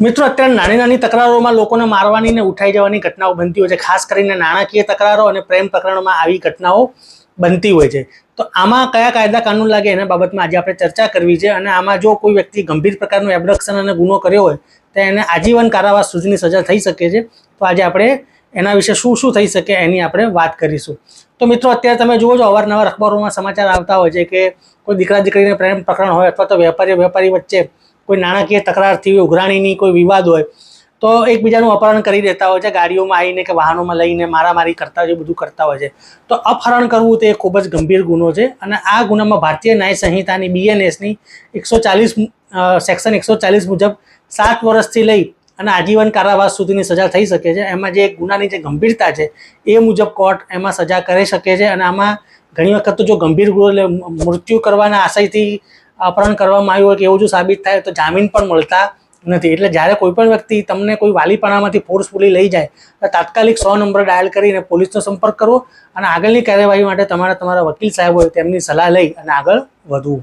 મિત્રો, અત્યારે નાની નાની તકરારોમાં લોકોને મારવાની ને ઉઠાઈ જવાની ઘટનાઓ બનતી હોય છે. ખાસ કરીને નાણાકીય તકરારો અને પ્રેમ પ્રકરણમાં આવી ઘટનાઓ બનતી હોય છે. તો આમાં કયા કાયદા કાનૂન લાગે એના બાબતમાં આજે આપણે ચર્ચા કરવી છે અને આમાં જો કોઈ વ્યક્તિ ગંભીર પ્રકારનું એબડક્શન અને ગુનો કર્યો હોય, તો એને આજીવન કારાવાસ સુધીની સજા થઈ શકે છે. તો આજે આપણે એના વિશે શું શું થઈ શકે એની આપણે વાત કરીશું. તો મિત્રો, અત્યારે તમે જુઓ છો, અવારનવાર અખબારોમાં સમાચાર આવતા હોય છે કે કોઈ દીકરા દીકરીને પ્રેમ પ્રકરણ હોય અથવા તો વેપારી વેપારી વચ્ચે કોઈ નાણાકીય તકરાર થઈ હોય, ઉઘરાણીની કોઈ વિવાદ હોય, તો એકબીજાનું અપહરણ કરી દેતા હોય છે, ગાડીઓમાં આવીને કે વાહનોમાં લઈને મારામારી કરતા હોય છે, બધું કરતા હોય છે. તો અપહરણ કરવું તે ખૂબ જ ગંભીર ગુનો છે અને આ ગુનામાં ભારતીય ન્યાય સંહિતાની બીએનએસની એકસો ચાલીસ સેક્શન એકસો ચાલીસ મુજબ સાત વર્ષથી લઈ અને આજીવન કારાવાસ સુધીની સજા થઈ શકે છે. એમાં જે ગુનાની જે ગંભીરતા છે એ મુજબ કોર્ટ એમાં સજા કરી શકે છે અને આમાં ઘણી વખત તો જો ગંભીર ગુનો એટલે મૃત્યુ કરવાના આશયથી અપહરણ કરવામાં આવ્યું હોય કે એવું જો સાબિત થાય તો જામીન પણ મળતા નથી. એટલે જ્યારે કોઈ પણ વ્યક્તિ તમને કોઈ વાલીપણામાંથી ફોર્સફુલી લઈ જાય, તો તાત્કાલિક સો નંબર ડાયલ કરીને પોલીસનો સંપર્ક કરવો અને આગળની કાર્યવાહી માટે તમારા તમારા વકીલ સાહેબ હોય તેમની સલાહ લઈ અને આગળ વધવું.